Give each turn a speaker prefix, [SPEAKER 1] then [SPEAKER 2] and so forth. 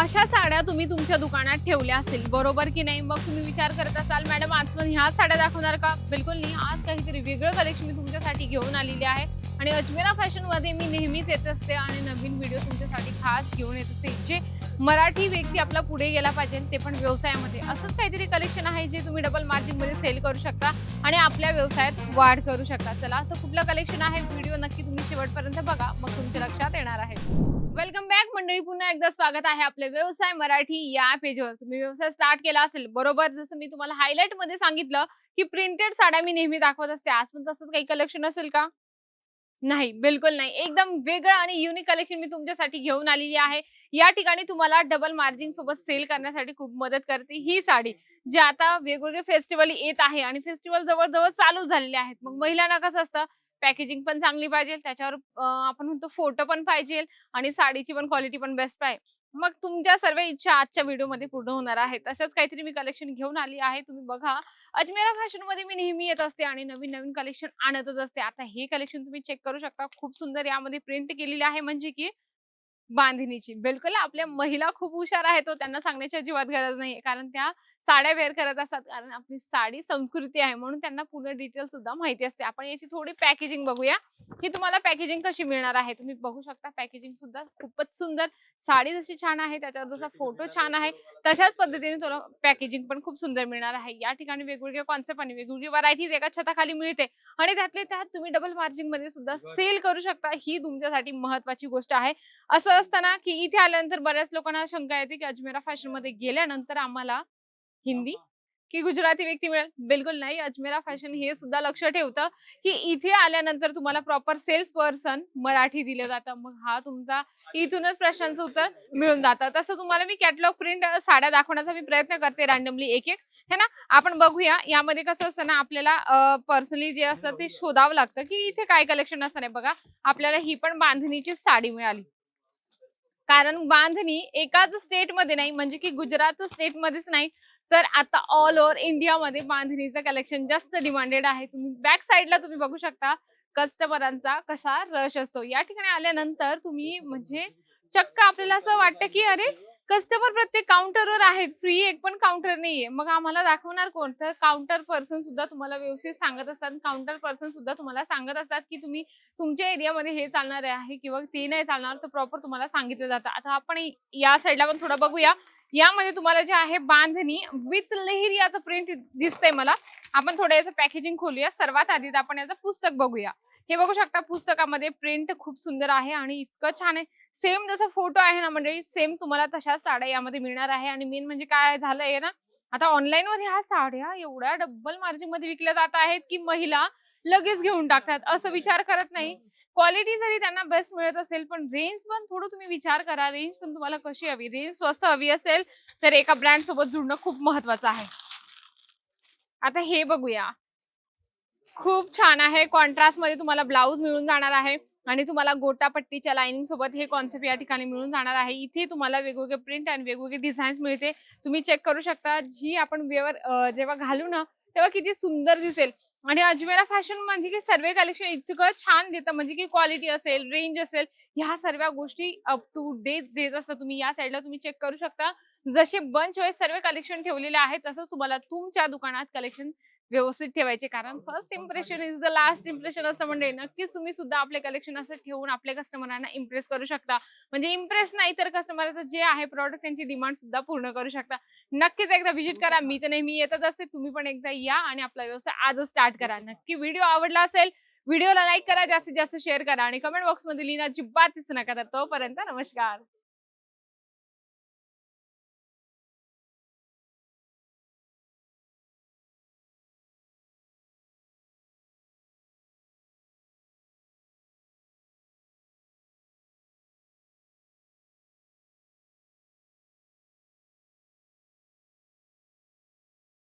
[SPEAKER 1] अशा साड्या तुम्ही तुमच्या दुकानात ठेवल्या असतील. बरोबर की नाही? मग तुम्ही विचार करत असाल मॅडम आज पण ह्या साड्या दाखवणार का? बिलकुल नाही. आज काहीतरी वेगळं कलेक्शन मी तुमच्यासाठी घेऊन आलेली आहे. आणि अजमेरा फॅशनमध्ये मी नेहमीच येत असते आणि नवीन व्हिडिओ तुमच्यासाठी खास घेऊन येत असते जे मराठी व्यक्ती आपला पुढे गेला पाहिजे ते पण व्यवसायामध्ये. असंच काहीतरी कलेक्शन आहे जे तुम्ही डबल मार्जिनमध्ये सेल करू शकता आणि आपल्या व्यवसायात वाढ करू शकता. चला असं कुठलं कलेक्शन आहे? व्हिडिओ नक्की तुम्ही शेवटपर्यंत बघा. मग तुमच्या लक्षात येणार आहे. वेलकम बॅक मंडळी पुन्हा एकदा स्वागत आहे आपले व्यवसाय मराठी या पेजवर तुम्ही व्यवसाय स्टार्ट केला असेल बरोबर? जसं मी तुम्हाला हायलाइटमध्ये सांगितलं की प्रिंटेड साड्या मी नेहमी दाखवत असते. आज पण तसंच काही कलेक्शन असेल का? नाही बिलकुल नाही. एकदम वेगळं आणि युनिक कलेक्शन मी तुमच्यासाठी घेऊन आलेली आहे. या ठिकाणी तुम्हाला डबल मार्जिन सोबत सेल करण्यासाठी खूप मदत करते ही साडी जी आता वेगवेगळे फेस्टिवल येत आहे आणि फेस्टिवल जवळजवळ चालू झालेले आहेत. मग महिलांना कसं असतं पॅकेजिंग पण चांगली पाहिजे त्याच्यावर आपण म्हणतो फोटो पण पाहिजे आणि साडीची पण क्वालिटी पण बेस्ट पाहिजे मग तुमच्या सर्व इच्छा आजच्या व्हिडिओमध्ये पूर्ण होणार आहेत. तसंच काहीतरी मी कलेक्शन घेऊन आली आहे. तुम्ही बघा. अजमेरा फॅशनमध्ये मी नेहमी येत असते आणि नवीन नवीन कलेक्शन आणतच असते. आता हे कलेक्शन तुम्ही चेक करू शकता. खूप सुंदर यामध्ये प्रिंट केलेली आहे. म्हणजे की बांधणीची. बिलकुल आपल्या महिला खूप हुशार आहेत तो त्यांना सांगण्याची अजिबात गरज नाहीये. कारण त्या साड्या वेअर करत असतात. कारण आपली साडी संस्कृती आहे म्हणून त्यांना पूर्ण डिटेल सुद्धा माहिती असते. आपण याची थोडी पॅकेजिंग बघूया. की तुम्हाला पॅकेजिंग कशी मिळणार आहे? तुम्ही बघू शकता पॅकेजिंग सुद्धा खूपच सुंदर. साडी जशी छान आहे त्याच्यावर जसा फोटो छान आहे तशाच पद्धतीने तुला पॅकेजिंग पण खूप सुंदर मिळणार आहे. या ठिकाणी वेगवेगळे कॉन्सेप्ट आणि वेगवेगळी व्हरायटीज एका छताखाली मिळते. आणि त्यातले त्यात तुम्ही डबल मार्जिनमध्ये सुद्धा सेल करू शकता. ही तुमच्यासाठी महत्वाची गोष्ट आहे. असं असताना की इथे आल्यानंतर बऱ्याच लोकांना शंका येते की अजमेरा फॅशनमध्ये गेल्यानंतर आम्हाला हिंदी की गुजराती व्यक्ती मिळेल? बिलकुल नाही. अजमेरा फॅशन हे सुद्धा लक्ष ठेवतं की इथे आल्यानंतर तुम्हाला प्रॉपर सेल्स पर्सन मराठी दिलं जातं. मग हा तुमचा इथूनच प्रश्नांचं उत्तर मिळून जातं. तसं तुम्हाला मी कॅटलॉग प्रिंट साड्या दाखवण्याचा मी प्रयत्न करते रॅन्डमली एक एक. है ना? आपण बघूया. यामध्ये कसं असतं ना आपल्याला पर्सनली जे असतं ते शोधावं लागतं की इथे काय कलेक्शन असतं नाही बघा. आपल्याला ही पण बांधणीची साडी मिळाली. कारण बांधणी एकाच स्टेटमध्ये नाही म्हणजे की गुजरात स्टेटमध्येच नाही. तर आता ऑल ओव्हर इंडियामध्ये बांधणीचं कलेक्शन जास्त डिमांडेड आहे. तुम्ही बॅक साईडला तुम्ही बघू शकता कस्टमरांचा कसा रश असतो. या ठिकाणी आल्यानंतर तुम्ही म्हणजे चक्क आपल्याला असं वाटतं की अरे कस्टमर प्रत्येक काउंटरवर आहेत. फ्री एक पण काउंटर नाहीये. मग आम्हाला दाखवणार कोण? तर काउंटर पर्सन सुद्धा तुम्हाला व्यवस्थित सांगत असतात. काउंटर पर्सन सुद्धा तुम्हाला सांगत असतात की तुम्ही तुमच्या एरियामध्ये हे चालणार आहे किंवा ते नाही चालणार तर प्रॉपर तुम्हाला सांगितलं जातं. आता आपण या साईडला पण थोडं बघूया. यामध्ये तुम्हाला जे आहे बांधणी विथ लेहिरी याचं प्रिंट दिसतंय मला. आपण थोडं याचं पॅकेजिंग खोलूया. सर्वात आधी आपण याचं पुस्तक बघूया. हे बघू शकता पुस्तकामध्ये प्रिंट खूप सुंदर आहे आणि इतकं छान आहे. सेम जसं फोटो आहे ना म्हणजे सेम तुम्हाला तशा साड्या यामध्ये मिळणार आहे. आणि मेन म्हणजे काय झालंय ना आता ऑनलाईन मध्ये ह्या साड्या एवढ्या डबल मार्जिनमध्ये विकल्या जात आहेत की महिला लगेच घेऊन टाकतात. असं विचार करत नाही. क्वालिटी जरी त्यांना बेस्ट मिळत असेल पण रेंज पण थोडं तुम्ही विचार करा. रेंज पण तुम्हाला कशी हवी? रेंज स्वस्त हवी असेल तर एका ब्रँड सोबत जुळणं खूप महत्वाचं आहे. आता हे बघूया. खूप छान आहे. कॉन्ट्रास्टमध्ये तुम्हाला ब्लाऊज मिळून जाणार आहे. आणि तुम्हाला गोटापट्टीच्या लाईनिंग सोबत हे कॉन्सेप्ट या ठिकाणी मिळून जाणार आहे. इथे तुम्हाला वेगवेगळे प्रिंट आणि वेगवेगळे डिझाईन्स मिळते. तुम्ही चेक करू शकता. जी आपण वेवर जेव्हा घालू ना तेव्हा किती सुंदर दिसेल. आणि अजमेरा फॅशन म्हणजे की सर्व कलेक्शन इतकं छान देतं. म्हणजे की क्वालिटी असेल रेंज असेल ह्या सर्व गोष्टी अप टू डेट देत असतं तुम्ही. या साईडला तुम्ही चेक करू शकता. जसे बंच वेळेस सर्व कलेक्शन ठेवलेले आहेत तसंच तुम्हाला तुमच्या दुकानात कलेक्शन व्यवस्थित ठेवायचे. कारण first impression is the last impression असं म्हणजे नक्कीच तुम्ही सुद्धा आपले कलेक्शन असं ठेवून आपल्या कस्टमरांना इम्प्रेस करू शकता. म्हणजे इम्प्रेस नाही तर कस्टमरचं जे आहे प्रॉडक्ट त्यांची डिमांड सुद्धा पूर्ण करू शकता. नक्कीच एकदा व्हिजिट करा. मी तर नेहमी येतच असते. तुम्ही पण एकदा या आणि आपला व्यवसाय आजच स्टार्ट करा. नक्की व्हिडिओ आवडला असेल व्हिडिओला लाईक करा जास्तीत जास्त शेअर करा आणि कमेंट बॉक्समध्ये लिहिणं अजिबात नका. तर तोपर्यंत नमस्कार.